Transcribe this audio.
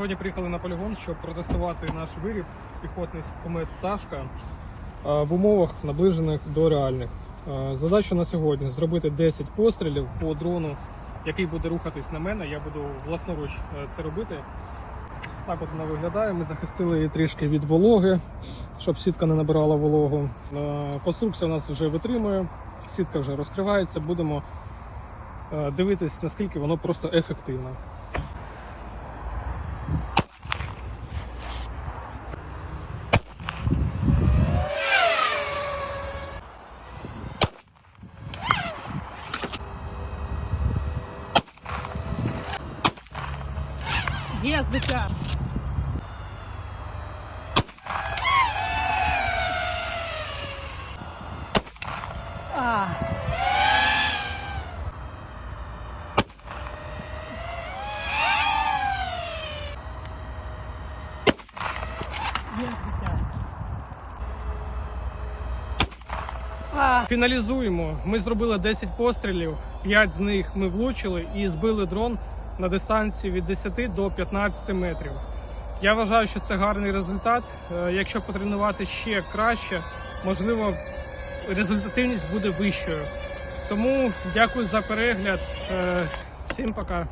Сьогодні приїхали на полігон, щоб протестувати наш виріб піхотний комет пташка е, в умовах наближених до реальних. Е, Задача на сьогодні зробити 10 пострілів по дрону, який буде рухатись на мене. Я буду власноруч е, це робити. Так от вона виглядає. Ми захистили її трішки від вологи, щоб сітка не набирала вологу. Конструкція у нас вже витримує, сітка вже розкривається. Будемо дивитись, наскільки воно просто ефективно. Збиття. А. Фіналізуємо. Ми зробили 10 пострілів, 5 з них ми влучили і збили дрон на дистанції від 10 до 15 метрів. Я вважаю, що це гарний результат. Е, Якщо потренувати ще краще, можливо, результативність буде вищою. Тому дякую за перегляд. Е, Всім пока.